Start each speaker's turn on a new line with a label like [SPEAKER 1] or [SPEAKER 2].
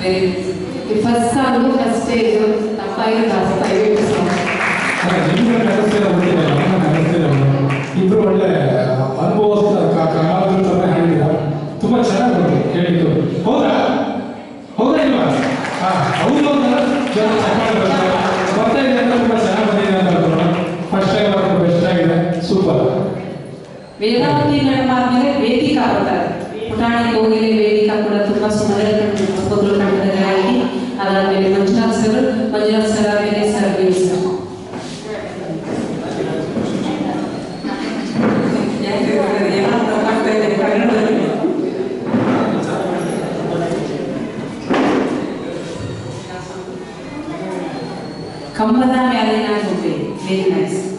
[SPEAKER 1] very first song first ತಪ್ಪಾಗಿ
[SPEAKER 2] ನಮ್ಮನ್ನ ಇಬ್ರು ಒಳ್ಳೆ ಅನುಭವಸ್ಥ ಕಲಾವಿದ್ರ ಥರ ಹೇಳಿದ್ರ ತುಂಬಾ ಚೆನ್ನಾಗಿ ಬಂತು ಕೇಳಿದ್ದು ಹೌದಾ ಹೌದಾ ಇಲ್ವಾ ಹೌದು ಅಂತ ಜನ ಬರ್ತಾ ಇದೆ ಅಂತ ತುಂಬಾ ಚೆನ್ನಾಗಿ ಬಂದಿದೆ ಅಂತ ಫಸ್ಟ್ ಟೈಮ್ ಅವ್ರಿಗೆ ಬೆಸ್ಟ್ ಆಗಿದೆ ಸೂಪರ್
[SPEAKER 1] ವೇದಾವತಿ ಮೇಡಮ್ ಆದ್ಮೇಲೆ ವೇದಿಕಾ ಬರ್ತಾರೆ ಪುಟಾಣಿ ಕೋಗಿಲೆ ವೇದಿಕಾ ಕೂಡ ತುಂಬಾ ಸುಂದರ कंपना में आ रहे हैं आज ओके वेरी